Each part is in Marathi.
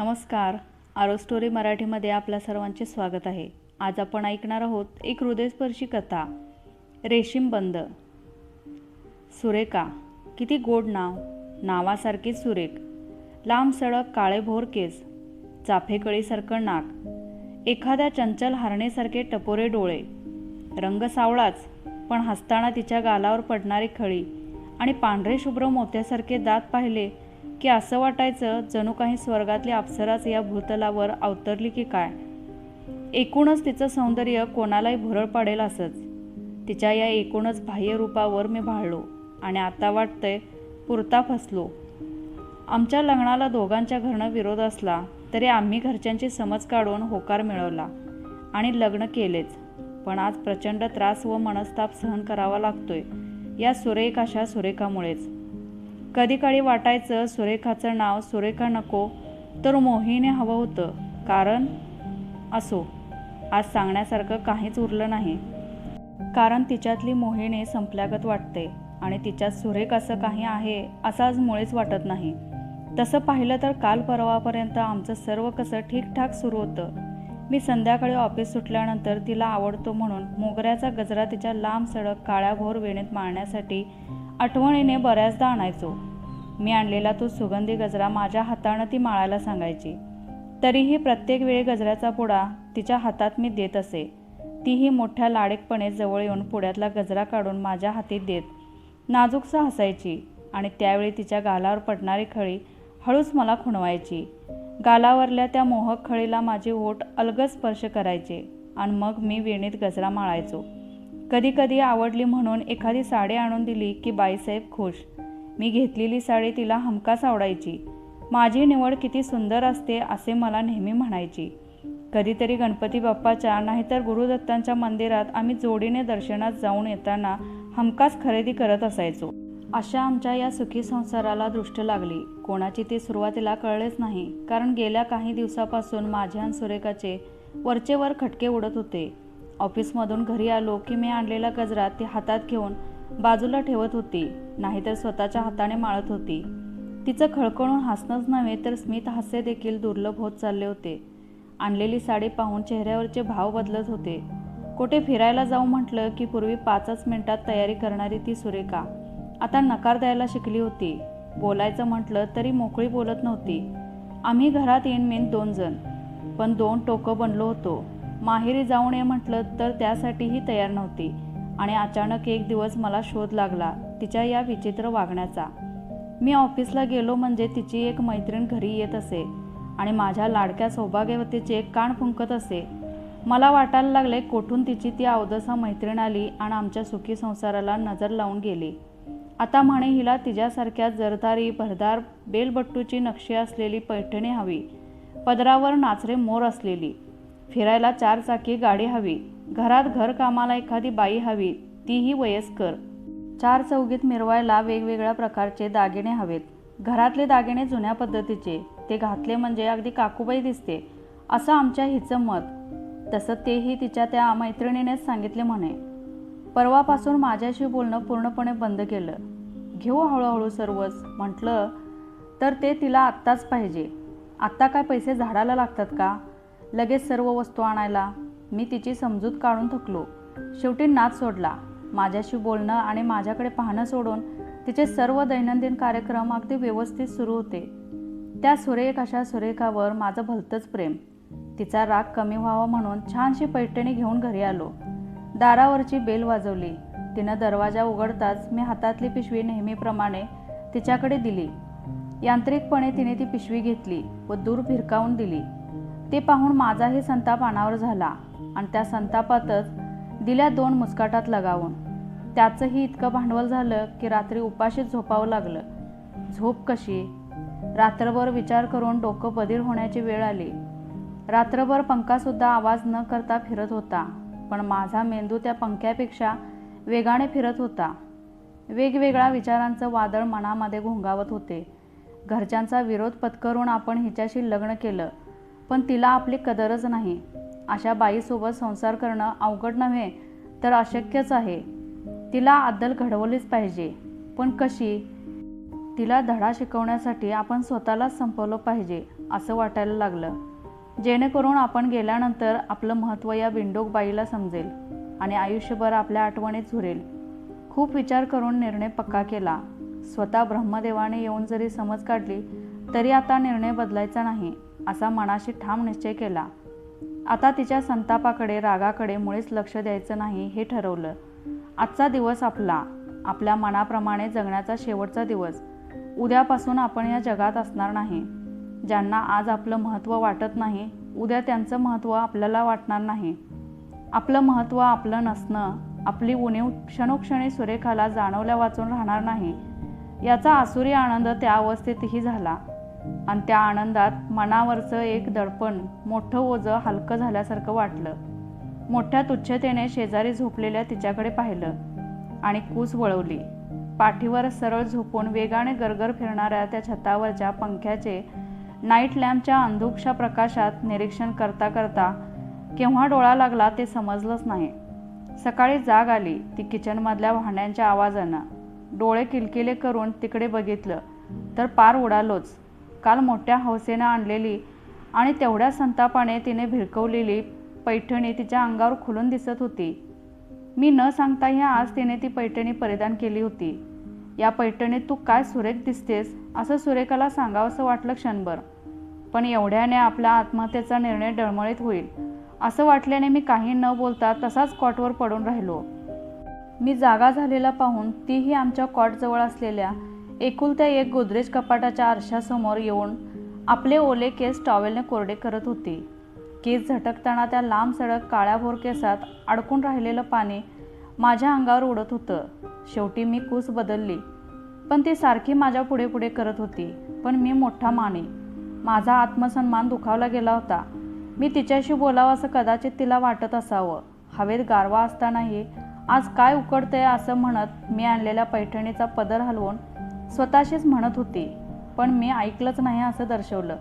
नमस्कार. आरो स्टोरी मराठीमध्ये आपल्या सर्वांचे स्वागत आहे. आज आपण ऐकणार आहोत एक हृदयस्पर्शी कथा रेशीम बंद. सुरेखा किती गोड नाव. नावासारखे सुरेख. लांब सडक काळेभोर केस. चाफेकळीसारखं नाक. एखाद्या चंचल हरणेसारखे टपोरे डोळे. रंग सावळाच पण हसताना तिच्या गालावर पडणारी खळी आणि पांढरे शुभ्र मोत्यासारखे दात पाहिले की असं वाटायचं जणू काही स्वर्गातली अप्सराच या भूतलावर अवतरली की काय? एकूणच तिचं सौंदर्य कोणालाही भुरळ पाडेल असंच. तिच्या या एकूणच बाह्य रूपावर मी भाळलो आणि आता वाटतंय पुरता फसलो. आमच्या लग्नाला दोघांच्या घरनं विरोध असला तरी आम्ही घरच्यांची समज काढून होकार मिळवला आणि लग्न केलेच. पण आज प्रचंड त्रास व मनस्ताप सहन करावा लागतोय या सुरेख अशा सुरेखामुळेच. कधीकाळी वाटायचं सुरेखाचं नाव सुरेखा नको तर मोहिनी हवं होतं. कारण असो आज सांगण्यासारखं काहीच उरलं नाही. कारण तिच्यातली मोहिनी संपल्यागत वाटते आणि तिच्यात सुरेख असं काही आहे असं आज मुळेच वाटत नाही. तसं पाहिलं तर काल परवापर्यंत आमचं सर्व कसं ठीकठाक सुरू होतं. मी संध्याकाळी ऑफिस सुटल्यानंतर तिला आवडतो म्हणून मोगऱ्याचा गजरा तिच्या लांब सडक काळ्या भोर वेणीत माळण्यासाठी आठवणीने बऱ्याचदा आणायचो. मी आणलेला तो सुगंधी गजरा माझ्या हातानं ती माळायला सांगायची. तरीही प्रत्येक वेळी गजऱ्याचा पुडा तिच्या हातात मी देत असे. तीही मोठ्या लाडेकपणे जवळ येऊन पुड्यातला गजरा काढून माझ्या हातीत देत. नाजूकसा हसायची आणि त्यावेळी तिच्या गालावर पडणारी खळी हळूच मला खुणवायची. गालावरल्या त्या मोहक खळीला माझे ओठ अलगद स्पर्श करायचे आणि मग मी वेणीत गजरा माळायचो. कधी कधी आवडली म्हणून एखादी साडी आणून दिली की बाईसाहेब खुश. मी घेतलेली साडी तिला हमखास आवडायची. माझी निवड किती सुंदर असते असे मला नेहमी म्हणायची. कधीतरी गणपती बाप्पाच्या नाहीतर गुरुदत्तांच्या मंदिरात आम्ही जोडीने दर्शनात जाऊन येताना हमखास खरेदी करत असायचो. अशा आमच्या या सुखी संसाराला दृष्ट लागली. कोणाची ती सुरुवातीला कळलेच नाही कारण गेल्या काही दिवसापासून माझ्या आणि सुरेखाचे वरचेवर खटके उडत होते. ऑफिसमधून घरी आलो की मी आणलेला गजरा ती हातात घेऊन बाजूला ठेवत होती. नाहीतर स्वतःच्या हाताने माळत होती. तिचं खळखळून हसणंच नव्हे तर स्मित हास्य देखील दुर्लभ होत चालले होते. आणलेली साडी पाहून चेहऱ्यावरचे भाव बदलत होते. कुठे फिरायला जाऊ म्हटलं की पूर्वी पाचच मिनिटात तयारी करणारी ती सुरेखा. आता नकार द्यायला शिकली होती. बोलायचं म्हटलं तरी मोकळी बोलत नव्हती. आम्ही घरात येईन मेन दोन जण. पण दोन टोकं बनलो होतो. माहेरी जाऊन ये म्हटलं तर त्यासाठीही तयार नव्हती. आणि अचानक एक दिवस मला शोध लागला तिच्या या विचित्र वागण्याचा. मी ऑफिसला गेलो म्हणजे तिची एक मैत्रीण घरी येत असे आणि माझ्या लाडक्या सौभाग्यवतीचे एक कान फुंकत असे. मला वाटायला लागले कोठून तिची ती अवदसा मैत्रीण आली आणि आमच्या सुखी संसाराला नजर लावून गेली. आता म्हणे हिला तिच्यासारख्या जरदारी भरदार बेलबट्टूची नक्षी असलेली पैठणी हवी. पदरावर नाचरे मोर असलेली. फिरायला चार चाकी गाडी हवी. घरात घर कामाला एखादी बाई हवी तीही वयस्कर. चार चौघीत मिरवायला वेगवेगळ्या प्रकारचे दागिने हवेत. घरातले दागिने जुन्या पद्धतीचे ते घातले म्हणजे अगदी काकूबाई दिसते असं आमच्या हिचं मत. तसं तेही तिच्या त्या मैत्रिणीनेच सांगितले म्हणे. परवापासून माझ्याशी बोलणं पूर्णपणे बंद केलं. घेऊ हळूहळू सर्वच म्हटलं तर ते तिला आत्ताच पाहिजे. आत्ता काय पैसे झाडाला लागतात का? लगेच सर्व वस्तू आणायला. मी तिची समजूत काढून थकलो. शेवटी नाच सोडला. माझ्याशी बोलणं आणि माझ्याकडे पाहणं सोडून तिचे सर्व दैनंदिन कार्यक्रम अगदी व्यवस्थित सुरू होते. त्या सुरेख अशा सुरेखावर माझं भलतंच प्रेम. तिचा राग कमी व्हावा म्हणून छानशी पैठणी घेऊन घरी आलो. दारावरची बेल वाजवली. तिनं दरवाजा उघडताच मी हातातली पिशवी नेहमीप्रमाणे तिच्याकडे दिली. यांत्रिकपणे तिने ती पिशवी घेतली व दूर भिरकावून दिली. ते पाहून माझाही संताप अनावर झाला आणि त्या संतापातच दिल्या दोन मुस्काटात लगावून. त्याचंही इतकं भांडवल झालं की रात्री उपाशीच झोपावं लागलं. झोप कशी? रात्रभर विचार करून डोकं बधीर होण्याची वेळ आली. रात्रभर पंखासुद्धा आवाज न करता फिरत होता पण माझा मेंदू त्या पंख्यापेक्षा वेगाने फिरत होता. वेगवेगळ्या विचारांचं वादळ मनामध्ये घोंगावत होते. घरच्यांचा विरोध पत्करून आपण हिच्याशी लग्न केलं. पण तिला आपली कदरच नाही. अशा बाईसोबत संसार करणं अवघड नव्हे तर अशक्यच आहे. तिला अद्दल घडवलीच पाहिजे. पण कशी? तिला धडा शिकवण्यासाठी आपण स्वतःलाच संपवलं पाहिजे असं वाटायला लागलं. जेणेकरून आपण गेल्यानंतर आपलं महत्त्व या विंडोक बाईला समजेल आणि आयुष्यभर आपल्या आठवणीत झुरेल. खूप विचार करून निर्णय पक्का केला. स्वतः ब्रह्मदेवाने येऊन जरी समज काढली तरी आता निर्णय बदलायचा नाही. असा मनाशी ठाम निश्चय केला. आता तिच्या संतापाकडे रागाकडे मुळीच लक्ष द्यायचं नाही हे ठरवलं. आजचा दिवस आपला. आपल्या मनाप्रमाणे जगण्याचा शेवटचा दिवस. उद्यापासून आपण या जगात असणार नाही. ज्यांना आज आपलं महत्त्व वाटत नाही उद्या त्यांचं महत्त्व आपल्याला वाटणार नाही. आपलं महत्त्व आपलं नसणं आपली उणीव क्षणोक्षणी सुरेखाला जाणवल्या वाचून राहणार नाही. याचा आसुरी आनंद त्या अवस्थेतही झाला. आणि त्या आनंदात मनावरचं एक दडपण मोठं ओझं हलकं झाल्यासारखं वाटलं. मोठ्या तुच्छतेने शेजारी झोपलेल्या तिच्याकडे पाहिलं आणि कूस वळवली. पाठीवर सरळ झोपून वेगाने गरगर फिरणाऱ्या त्या छतावरच्या पंख्याचे नाईट लॅम्पच्या अंधुकशा प्रकाशात निरीक्षण करता करता केव्हा डोळा लागला ते समजलंच नाही. सकाळी जाग आली ती किचनमधल्या भांड्यांच्या आवाजानं. डोळे किलकिले करून तिकडे बघितलं तर पार उडालोच. काल मोठ्या हौसेनं आणलेली आणि तेवढ्या संतापाने तिने भिरकवलेली पैठणी तिच्या अंगावर खुलून दिसत होती. मी न सांगताही आज तिने ती पैठणी परिधान केली होती. या पैठणीत तू काय सुरेख दिसतेस असं सुरेखाला सांगावंसं वाटलं क्षणभर. पण एवढ्याने आपल्या आत्महत्येचा निर्णय डळमळीत होईल असं वाटल्याने मी काही न बोलता तसाच कॉटवर पडून राहिलो. मी जागा झालेला पाहून तीही आमच्या कॉटजवळ असलेल्या एकुलत्या एक गोदरेज कपाटाच्या आरशासमोर येऊन आपले ओले केस टॉवेलने कोरडे करत होती. केस झटकताना त्या लांब सडक काळ्याभोर केसात अडकून राहिलेलं पाणी माझ्या अंगावर उडत होतं. शेवटी मी कूस बदलली. पण ती सारखी माझ्या पुढे पुढे करत होती. पण मी मोठा माने. माझा आत्मसन्मान दुखावला गेला होता. मी तिच्याशी बोलावं असं कदाचित तिला वाटत असावं. हवेत गारवा असतानाही आज काय उकडतंय असं म्हणत मी आणलेल्या पैठणीचा पदर हलवून स्वतःशीच म्हणत होती पण मी ऐकलंच नाही असं दर्शवलं.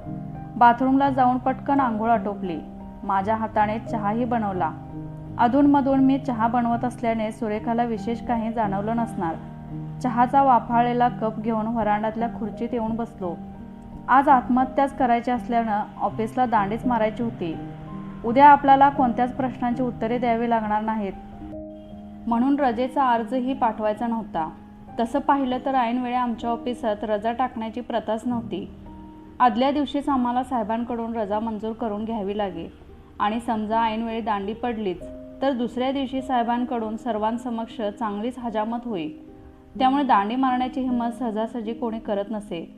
बाथरूमला जाऊन पटकन आंघोळ आटोपली. माझ्या हाताने चहाही बनवला. अधूनमधून मी चहा बनवत असल्याने सुरेखाला विशेष काही जाणवलं नसणार. चहाचा वाफाळलेला कप घेऊन वरांडातल्या खुर्चीत येऊन बसलो. आज आत्महत्याच करायची असल्यानं ऑफिसला दांडीच मारायची होती. उद्या आपल्याला कोणत्याच प्रश्नांची उत्तरे द्यावी लागणार नाहीत. म्हणून रजेचा अर्जही पाठवायचा नव्हता. तसं पाहिलं तर ऐनवेळी आमच्या ऑफिसात रजा टाकण्याची प्रथाच नव्हती. आदल्या दिवशीच आम्हाला साहेबांकडून रजा मंजूर करून घ्यावी लागे आणि समजा ऐनवेळी दांडी पडलीच तर दुसऱ्या दिवशी साहेबांकडून सर्वांसमक्ष चांगलीच हजामत होईल त्यामुळे दांडी मारण्याची हिंमत सहजासहजी कोणी करत नसे.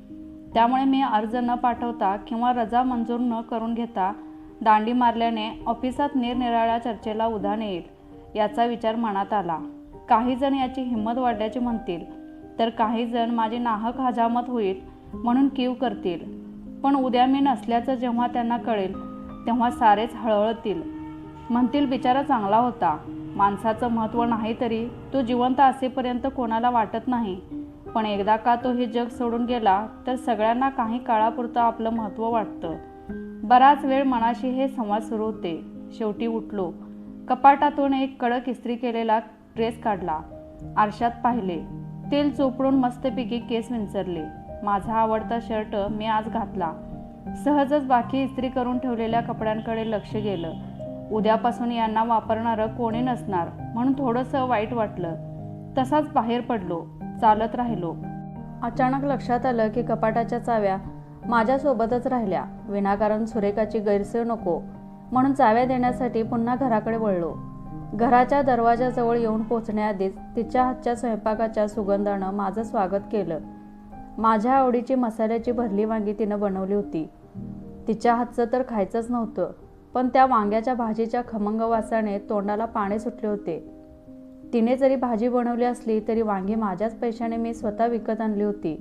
त्यामुळे मी अर्ज न पाठवता किंवा रजा मंजूर न करून घेता दांडी मारल्याने ऑफिसात निरनिराळ्या चर्चेला उधाण येईल याचा विचार मनात आला. काही जण याची हिंमत वाढल्याचे म्हणतील तर काही जण माझी नाहक हजामत होईल म्हणून कीव करतील. पण उद्या मी नसल्याचं जेव्हा त्यांना कळेल तेव्हा सारेच हळहळतील. म्हणतील बिचारा चांगला होता. माणसाचं महत्त्व नाही तरी तो जिवंत असेपर्यंत कोणाला वाटत नाही. पण एकदा का तो हे जग सोडून गेला तर सगळ्यांना काही काळापुरतं आपलं महत्त्व वाटतं. बराच वेळ मनाशी हे संवाद सुरू होते. शेवटी उठलो. कपाटातून एक कडक इस्त्री केलेला ड्रेस काढला. आरशात पाहिले. तेल चोपडून मस्तपैकी केस विंचरले. माझा आवडता शर्ट मी आज घातला. सहजच बाकी इस्त्री करून ठेवलेल्या कपड्यांकडे लक्ष गेलं. उद्यापासून यांना वापरणारं कोणी नसणार म्हणून थोडंसं वाईट वाटलं. तसाच बाहेर पडलो चालत राहिलो. अचानक लक्षात आलं की कपाटाच्या चाव्या माझ्यासोबतच राहिल्या. विनाकारण सुरेखाची गैरसोय नको म्हणून चाव्या देण्यासाठी पुन्हा घराकडे वळलो. घराच्या दरवाजाजवळ येऊन पोचण्याआधीच तिच्या हातच्या स्वयंपाकाच्या सुगंधानं माझं स्वागत केलं. माझ्या आवडीची मसाल्याची भरली वांगी तिनं बनवली होती. तिच्या हातचं तर खायचंच नव्हतं पण त्या वांग्याच्या भाजीच्या खमंग वासाने तोंडाला पाणी सुटले होते. तिने जरी भाजी बनवली असली तरी वांगी माझ्याच पैशाने मी स्वतः विकत आणली होती.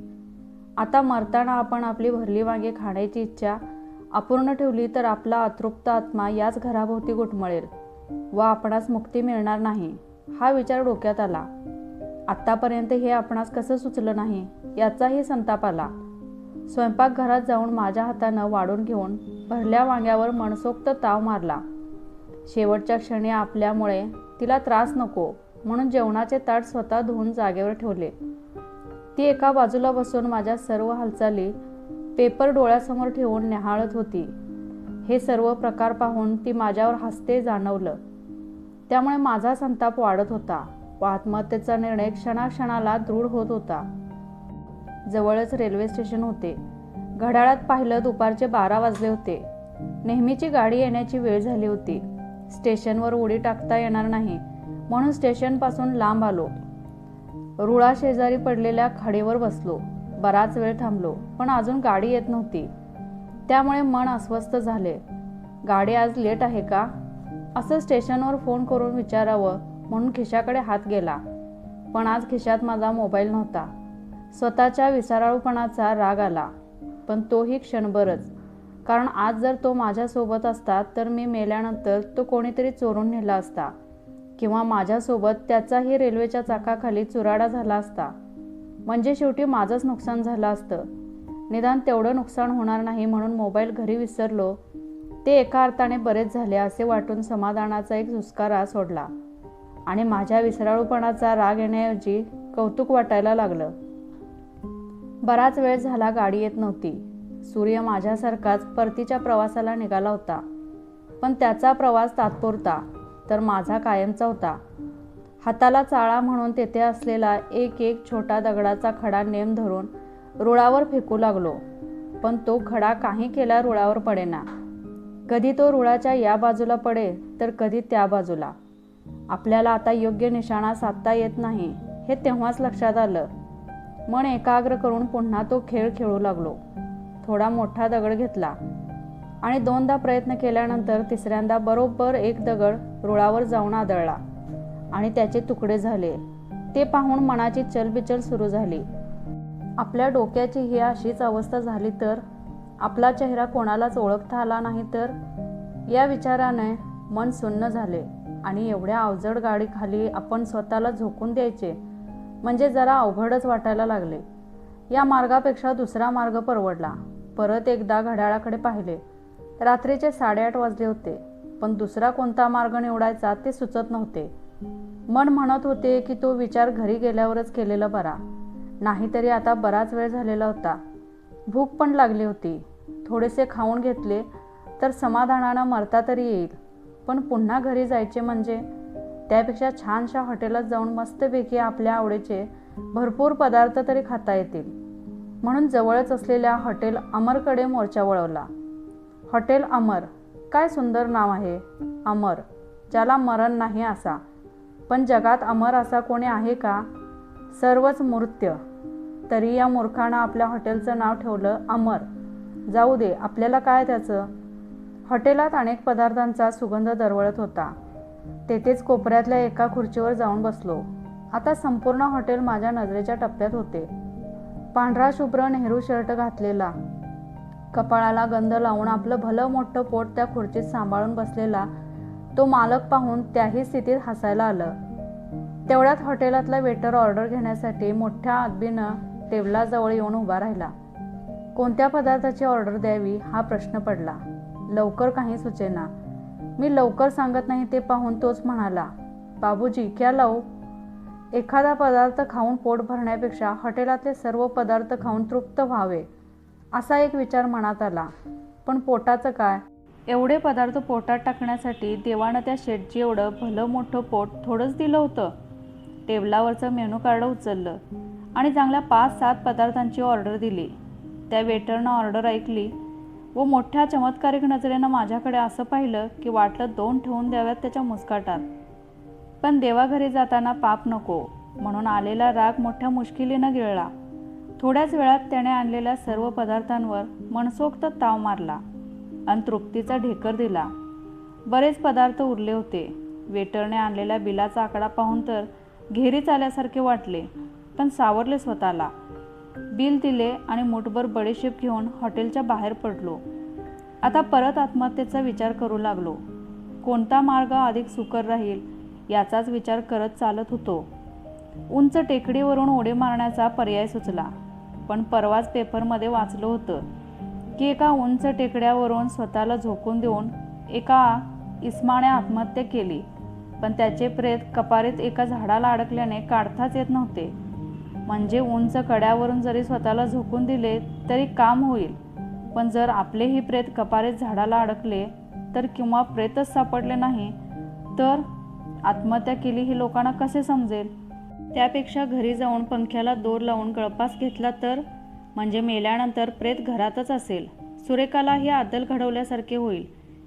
आता मरताना आपण आपली भरली वांगी खाण्याची इच्छा अपूर्ण ठेवली तर आपला अतृप्त आत्मा याच घराभोवती घुटमळेल व आपणास मुक्ती मिळणार नाही हा विचार डोक्यात आला. आत्तापर्यंत हे आपणास कसं सुचलं नाही याचाही संताप आला. स्वयंपाकघरात जाऊन माझ्या हातानं वाढून घेऊन भरल्या वांग्यावर मनसोक्त ताव मारला. शेवटच्या क्षणी आपल्यामुळे तिला त्रास नको म्हणून जेवणाचे ताट स्वतः धुवून जागेवर ठेवले. ती एका बाजूला बसून माझ्या सर्व हालचाली पेपर डोळ्यासमोर ठेवून निहाळत होती. हे सर्व प्रकार पाहून ती माझ्यावर हसते जाणवलं. त्यामुळे माझा संताप वाढत होता. व आत्महत्येचा निर्णय क्षणाक्षणाला दृढ होत होता. जवळच रेल्वे स्टेशन होते. घड्याळात पाहिलं दुपारचे बारा वाजले होते. नेहमीची गाडी येण्याची वेळ झाली होती. स्टेशनवर उडी टाकता येणार नाही म्हणून स्टेशनपासून लांब आलो. रुळा शेजारी पडलेल्या खाडीवर बसलो. बराच वेळ थांबलो पण अजून गाडी येत नव्हती. त्यामुळे मन अस्वस्थ झाले. गाडी आज लेट आहे का? असं स्टेशनवर फोन करून विचारावं म्हणून खिशाकडे हात गेला. पण आज खिशात माझा मोबाईल नव्हता. स्वतःच्या विसाराळूपणाचा राग आला. पण तोही क्षणभरच. कारण आज जर तो माझ्यासोबत असता तर मी मेल्यानंतर तो कोणीतरी चोरून नेला असता. किंवा माझ्यासोबत त्याचाही रेल्वेच्या चाकाखाली चुराडा झाला असता. म्हणजे शेवटी माझंच नुकसान झालं असतं. निदान तेवढं नुकसान होणार नाही म्हणून मोबाईल घरी विसरलो. ते एका अर्थाने बरेच झाले असे वाटून समाधानाचा एक झुस्कारा सोडला. आणि माझ्या विसराळूपणाचा राग येण्याऐवजी कौतुक वाटायला लागलं. बराच वेळ झाला गाडी येत नव्हती. सूर्य माझ्यासारखाच परतीच्या प्रवासाला निघाला होता. पण त्याचा प्रवास तात्पुरता तर माझा कायमचा होता. हाताला चाळा म्हणून तेथे असलेला एक एक छोटा दगडाचा खडा नेम धरून रुळावर फेकू लागलो. पण तो खडा काही केला रुळावर पडेना. कधी तो रुळाच्या या बाजूला पडे तर कधी त्या बाजूला. आपल्याला आता योग्य निशाणा साधता येत नाही हे तेव्हाच लक्षात आलं. मन एकाग्र करून पुन्हा तो खेळ खेळू लागलो. थोडा मोठा दगड घेतला. आणि दोनदा प्रयत्न केल्यानंतर तिसऱ्यांदा बरोबर एक दगड रुळावर जाऊन आदळला. आणि त्याचे तुकडे झाले. ते पाहून मनाची चलबिचल सुरू झाली. आपल्या डोक्याची ही अशीच अवस्था झाली तर? आपला चेहरा कोणालाच ओळखता आला नाही तर? या विचाराने मन सुन्न झाले आणि एवढ्या अवजड गाडीखाली आपण स्वतःला झोकून द्यायचे म्हणजे जरा अवघडच वाटायला लागले. या मार्गापेक्षा दुसरा मार्ग परवडला. परत एकदा घड्याळाकडे पाहिले. रात्रीचे साडेआठ वाजले होते पण दुसरा कोणता मार्ग निवडायचा ते सुचत नव्हते. मन म्हणत होते की तो विचार घरी गेल्यावरच केलेला बरा. नाहीतरी आता बराच वेळ झालेला होता. भूक पण लागली होती. थोडेसे खाऊन घेतले तर समाधानानं मरता तरी येईल. पण पुन्हा घरी जायचे म्हणजे? त्यापेक्षा छानशा हॉटेलात जाऊन मस्तपैकी आपल्या आवडीचे भरपूर पदार्थ तरी खाता येतील. म्हणून जवळच असलेल्या हॉटेल अमरकडे मोर्चा वळवला. हॉटेल अमर. काय सुंदर नाव आहे. अमर. ज्याला मरण नाही असा. पण जगात अमर असा कोणी आहे का? सर्वच मृत्य तरी या मूर्खानं आपल्या हॉटेलचं नाव ठेवलं अमर. जाऊ दे आपल्याला काय त्याचं? हॉटेलात अनेक पदार्थांचा सुगंध दरवळत होता. तेथेच कोपऱ्यातल्या एका खुर्चीवर जाऊन बसलो. आता संपूर्ण हॉटेल माझ्या नजरेच्या टप्प्यात होते. पांढरा शुभ्र नेहरू शर्ट घातलेला. कपाळाला गंध लावून आपलं भलं मोठं पोट त्या खुर्चीत सांभाळून बसलेला तो मालक पाहून त्याही स्थितीत हसायला आलं. तेवढ्यात हॉटेलातला वेटर ऑर्डर घेण्यासाठी मोठ्या आदबीनं टेबलाजवळ येऊन उभा राहिला. कोणत्या पदार्थाची ऑर्डर द्यावी हा प्रश्न पडला. लवकर काही सुचेना. मी लवकर सांगत नाही ते पाहून तोच म्हणाला बाबूजी क्या लावू. एखादा पदार्थ खाऊन पोट भरण्यापेक्षा हॉटेलातले सर्व पदार्थ खाऊन तृप्त व्हावे असा एक विचार मनात आला. पण पोटाचं काय? एवढे पदार्थ पोटात टाकण्यासाठी देवानं त्या शेटजी एवढं भलं मोठं पोट थोडंच दिलं होतं. टेबलावरचं मेनू कार्ड उचललं. आणि चांगल्या पाच सात पदार्थांची ऑर्डर दिली. त्या वेटरनं ऑर्डर ऐकली व मोठ्या चमत्कारिक नजरेनं माझ्याकडे असं पाहिलं की वाटलं दोन ठेवून द्याव्यात त्याच्या मुस्काटात. पण देवाघरी जाताना पाप नको म्हणून आलेला राग मोठ्या मुश्किलीनं गिळला. थोड्याच वेळात त्याने आणलेल्या सर्व पदार्थांवर मनसोक्त ताव मारला आणि तृप्तीचा ढेकर दिला. बरेच पदार्थ उरले होते. वेटरने आणलेल्या बिलाचा आकडा पाहून तर घेरीच आल्यासारखे वाटले. पण सावरले स्वतःला बिल दिले आणि मुठभर बडीशेप घेऊन हॉटेलच्या बाहेर पडलो. आता परत आत्महत्येचा विचार करू लागलो. कोणता मार्ग अधिक सुकर राहील याचाच विचार करत चालत होतो. उंच टेकडीवरून उडी मारण्याचा पर्याय सुचला. पण परवाच पेपरमध्ये वाचलं होतं की एका उंच टेकड्यावरून स्वतःला झोकून देऊन एका इस्माने आत्महत्या केली. पण त्याचे प्रेत कपारीत एका झाडाला अडकल्याने काढताच येत नव्हते. म्हणजे उंच कड्यावरून जरी स्वतःला झोकून दिले तरी काम होईल. पण जर आपलेही प्रेत कपारीत झाडाला अडकले तर किंवा प्रेतच सापडले नाही तर आत्महत्या केली हे लोकांना कसे समजेल? त्यापेक्षा घरी जाऊन पंख्याला दोर लावून गळपास घेतला तर म्हणजे मेल्यानंतर प्रेत घरातच असेल. सुरेखालाही आदल घडवल्यासारखे होईल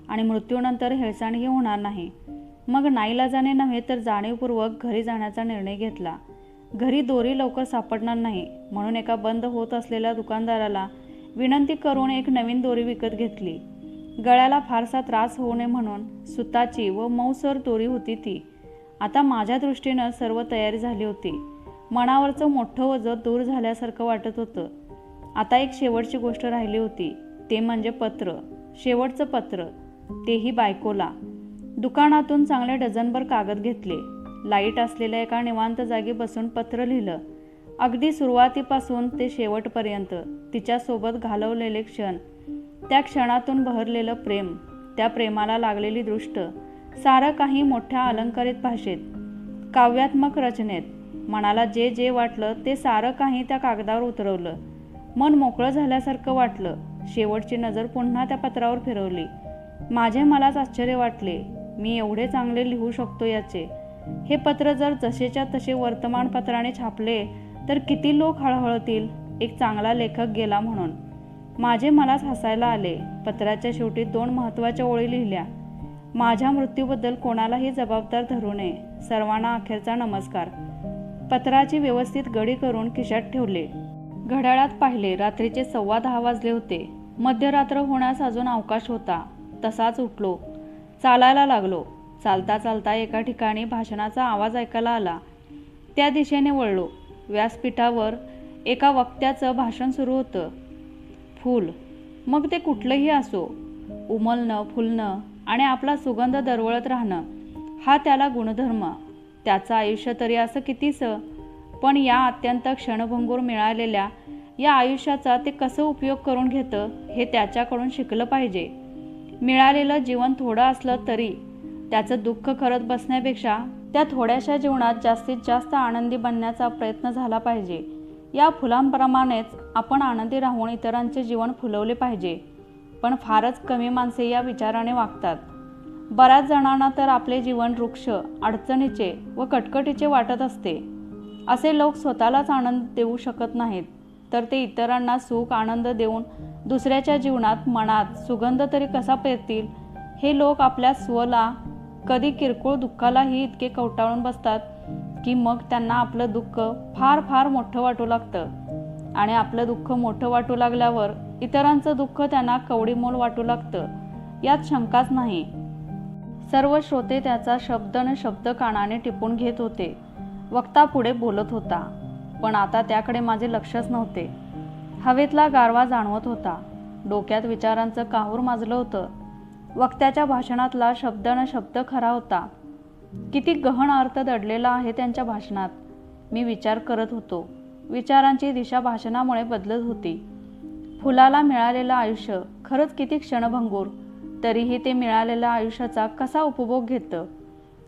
आणि मृत्यूनंतर हेळसाणही होणार नाही. मग नाईलाजाने नव्हे तर जाणीवपूर्वक घरी जाण्याचा निर्णय घेतला. घरी दोरी लवकर सापडणार नाही. म्हणून एका बंद होत असलेल्या दुकानदाराला विनंती करून एक नवीन दोरी विकत घेतली. गळ्याला फारसा त्रास होऊ नये म्हणून सुताची व मऊसर दोरी होती ती. आता माझ्या दृष्टीनं सर्व तयारी झाली होती. मनावरचं मोठं वजन दूर झाल्यासारखं वाटत होतं. आता एक शेवटची गोष्ट राहिली होती. ते म्हणजे पत्र. शेवटचं पत्र. तेही बायकोला. दुकानातून चांगले डझनभर कागद घेतले. लाइट असलेल्या एका निवांत जागी बसून पत्र लिहिलं. अगदी सुरुवातीपासून ते शेवटपर्यंत तिच्यासोबत घालवलेले क्षण त्या क्षणातून बहरलेलं प्रेम त्या प्रेमाला लागलेली दृष्ट सारं काही मोठ्या अलंकारित भाषेत काव्यात्मक रचनेत मनाला जे जे वाटलं ते सारं काही त्या कागदावर उतरवलं. मन मोकळं झाल्यासारखं वाटलं. शेवटची नजर पुन्हा त्या पत्रावर फिरवली. माझे मलाच आश्चर्य वाटले. मी एवढे चांगले लिहू शकतो याचे. हे पत्र जर जसेच्या तसे वर्तमानपत्राने छापले तर किती लोक हळहळतील? एक चांगला लेखक गेला म्हणून. माझे मलाच हसायला आले. पत्राच्या शेवटी दोन महत्त्वाच्या ओळी लिहिल्या. माझ्या मृत्यूबद्दल कोणालाही जबाबदार धरू नये. सर्वांना अखेरचा नमस्कार. पत्राची व्यवस्थित गडी करून खिशात ठेवले. घड्याळात पाहिले रात्रीचे सव्वा दहा वाजले होते. मध्यरात्र होण्यास अजून अवकाश होता. तसाच उठलो. चालायला लागलो. चालता चालता एका ठिकाणी भाषणाचा आवाज ऐकायला आला. त्या दिशेने वळलो. व्यासपीठावर एका वक्त्याचं भाषण सुरू होतं. फूल. मग ते कुठलंही असो. उमलणं फुलणं आणि आपला सुगंध दरवळत राहणं. हा त्याला गुणधर्म. त्याचं आयुष्य तरी असं कितीसं? पण या अत्यंत क्षणभंगूर मिळालेल्या या आयुष्याचा ते कसं उपयोग करून घेतं हे त्याच्याकडून शिकलं पाहिजे. मिळालेलं जीवन थोडं असलं तरी त्याचं दुःख करत बसण्यापेक्षा त्या थोड्याशा जीवनात जास्तीत जास्त आनंदी बनण्याचा प्रयत्न झाला पाहिजे. या फुलांप्रमाणेच आपण आनंदी राहून इतरांचे जीवन फुलवले पाहिजे. पण फारच कमी माणसे या विचाराने वागतात. बऱ्याच जणांना तर आपले जीवन वृक्ष अडचणीचे व कटकटीचे वाटत असते. असे लोक स्वतःलाच आनंद देऊ शकत नाहीत. तर ते इतरांना सुख आनंद देऊन दुसऱ्याच्या जीवनात मनात सुगंध तरी कसा पेरतील? हे लोक आपल्या स्वला कधी किरकोळ दुःखालाही इतके कवटाळून बसतात की मग त्यांना आपलं दुःख फार फार मोठं वाटू लागतं. आणि आपलं दुःख मोठं वाटू लागल्यावर इतरांचं दुःख त्यांना कवडीमोल वाटू लागतं. यात शंकाच नाही. सर्व श्रोते त्याचा शब्द न शब्द कानाने टिपून घेत होते. वक्ता पुढे बोलत होता. पण आता त्याकडे माझे लक्षच नव्हते. हवेतला गारवा जाणवत होता. डोक्यात विचारांचं काहूर माजलं होतं. वक्त्याच्या भाषणातला शब्द न शब्द खरा होता. किती गहन अर्थ दडलेला आहे त्यांच्या भाषणात. मी विचार करत होतो. विचारांची दिशा भाषणामुळे बदलत होती. फुलाला मिळालेलं आयुष्य खरंच किती क्षणभंगूर. तरीही ते मिळालेल्या आयुष्याचा कसा उपभोग घेतं?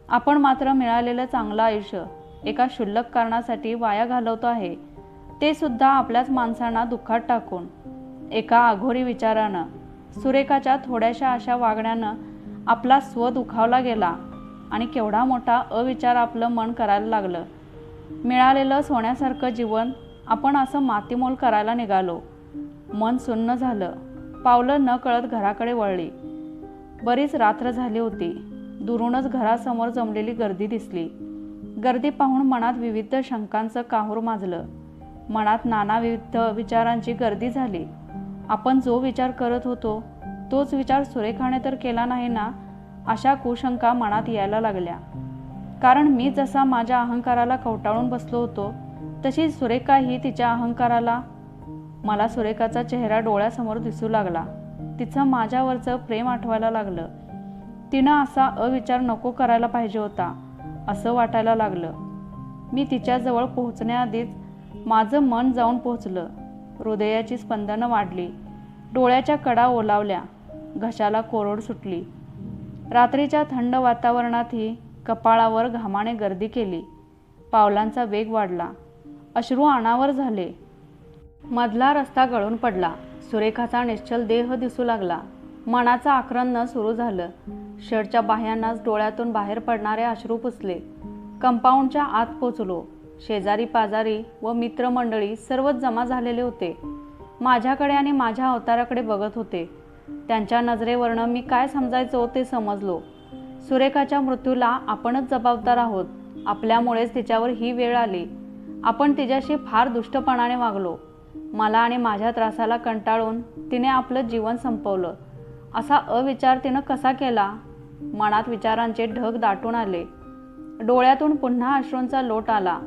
आपण मात्र मिळालेलं चांगलं आयुष्य एका क्षुल्लक कारणासाठी वाया घालवतो आहे. ते सुद्धा आपल्याच माणसांना दुःखात टाकून. एका आघोरी विचारानं सुरेखाच्या थोड्याशा अशा वागण्यानं आपला स्व दुखावला गेला आणि केवढा मोठा अविचार आपलं मन करायला लागलं. मिळालेलं सोन्यासारखं जीवन आपण असं मातीमोल करायला निघालो. मन सुन्न झालं. पावलं न कळत घराकडे वळली. बरीच रात्र झाली होती. दुरूनच घरासमोर जमलेली गर्दी दिसली. गर्दी पाहून मनात विविध शंकांचं काहूर माजलं. मनात नाना विविध विचारांची गर्दी झाली. आपण जो विचार करत होतो तोच विचार सुरेखाने तर केला नाही ना अशा कुशंका मनात यायला लागल्या. कारण मी जसा माझ्या अहंकाराला कवटाळून बसलो होतो तशी सुरेखाही तिच्या अहंकाराला मला सुरेखाचा चेहरा डोळ्यासमोर दिसू लागला. तिचं माझ्यावरचं प्रेम आठवायला लागलं. तिनं असा अविचार नको करायला पाहिजे होता असं वाटायला लागलं. मी तिच्याजवळ पोहोचण्याआधीच माझं मन जाऊन पोहोचलं. हृदयाची स्पंदनं वाढली. डोळ्याच्या कडा ओलावल्या. घशाला कोरड सुटली. रात्रीच्या थंड वातावरणातही कपाळावर घामाने गर्दी केली. पावलांचा वेग वाढला. अश्रू अनावर झाले. मधला रस्ता गळून पडला. सुरेखाचा निश्चल देह दिसू लागला. मनाचं आक्रंदन सुरू झालं. शर्टच्या बाह्यांनाच डोळ्यातून बाहेर पडणारे अश्रू पुसले. कंपाऊंडच्या आत पोचलो. शेजारी पाजारी व मित्रमंडळी सर्वच जमा झालेले होते. माझ्याकडे आणि माझ्या अवताराकडे बघत होते. त्यांच्या नजरेवरनं मी काय समजायचो ते समजलो. सुरेखाच्या मृत्यूला आपणच जबाबदार आहोत. आपल्यामुळेच तिच्यावर ही वेळ आली. आपण तिच्याशी फार दुष्टपणाने वागलो. मला आणि माझ्या त्रासाला कंटाळून तिने आपलं जीवन संपवलं. असा अविचार तिनं कसा केला? मनात विचारांचे ढग दाटून आले. डोळ्यातून पुन्हा अश्रूंचा लोट आला.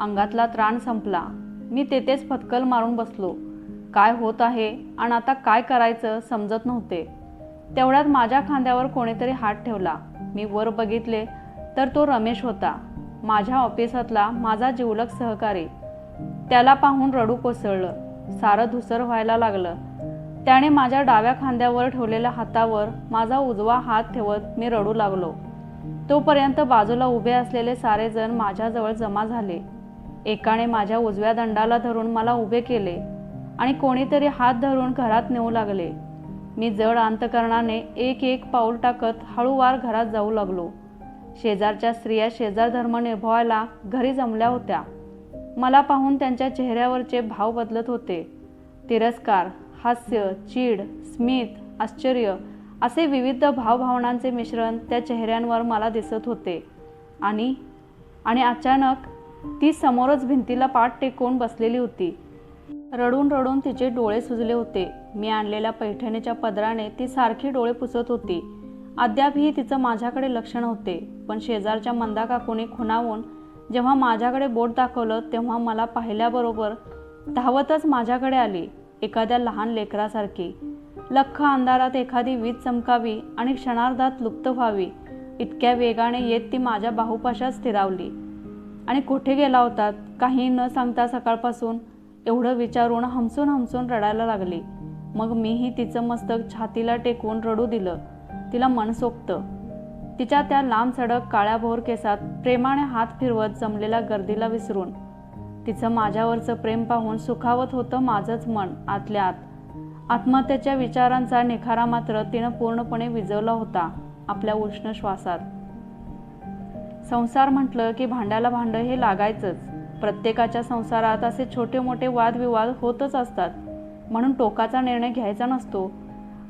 अंगातला त्राण संपला. मी तेथेच फतकल मारून बसलो. काय होत आहे आणि आता काय करायचं समजत नव्हते. तेवढ्यात माझ्या खांद्यावर कोणीतरी हात ठेवला. मी वर बघितले तर तो रमेश होता. माझ्या ऑफिसातला माझा जिवलक सहकारी. त्याला पाहून रडू कोसळलं. सारं धुसर व्हायला लागलं. त्याने माझ्या डाव्या खांद्यावर ठेवलेल्या हातावर माझा उजवा हात ठेवत मी रडू लागलो. तोपर्यंत बाजूला उभे असलेले सारेजण माझ्याजवळ जमा झाले. एकाने माझ्या उजव्या दंडाला धरून मला उभे केले आणि कोणीतरी हात धरून घरात नेऊ लागले. मी जड अंतकरणाने एक एक पाऊल टाकत हळूवार घरात जाऊ लागलो. शेजारच्या स्त्रिया शेजार धर्म निभवायला घरी जमल्या होत्या. मला पाहून त्यांच्या चेहऱ्यावरचे भाव बदलत होते. तिरस्कार हास्य चीड स्मित आश्चर्य असे विविध भावभावनांचे मिश्रण त्या चेहऱ्यांवर मला दिसत होते. आणि आणि अचानक ती समोरच भिंतीला पाठ टेकवून बसलेली होती. रडून रडून तिचे डोळे सुजले होते. मी आणलेल्या पैठणीच्या पदराने ती सारखी डोळे पुसत होती. अद्यापही तिचं माझ्याकडे लक्ष नव्हते पण शेजारच्या मंदा काकूने खुणावून जेव्हा माझ्याकडे बोट दाखवलं तेव्हा मला पाहिल्याबरोबर धावतच माझ्याकडे आली एखाद्या लहान लेकरासारखी. लख्ख अंधारात एखादी वीज चमकावी आणि क्षणार्धात लुप्त व्हावी. इतक्या वेगाने येत ती माझ्या बाहुपाशात स्थिरावली. आणि कुठे गेला होतात काही न सांगता सकाळपासून एवढं विचारून हमसून हमसून रडायला लागली. मग मीही तिचं मस्तक छातीला टेकवून रडू दिलं. तिला मनसोक्त तिच्या त्या लांब सडक काळ्या भोर केसात प्रेमाने हात फिरवत जमलेल्या गर्दीला विसरून. तिचं माझ्यावरचं प्रेम पाहून सुखावत होतं माझंच मन आतल्या आत. आत्महत्येच्या विचारांचा निखारा मात्र तिनं पूर्णपणे विजवला होता आपल्या उष्ण श्वासात. संसार म्हटलं की भांड्याला भांडं हे लागायचंच. प्रत्येकाच्या संसारात असे छोटे मोठे वादविवाद होतच असतात. म्हणून टोकाचा निर्णय घ्यायचा नसतो.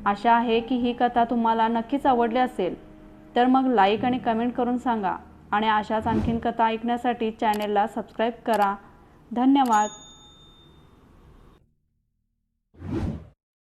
आशा आहे की ही कथा तुम्हाला नक्कीच आवडली असेल. तर मग लाईक आणि कमेंट करून सांगा. आणि अशाच आणखीन कथा ऐकण्यासाठी चॅनेलला सबस्क्राईब करा. धन्यवाद.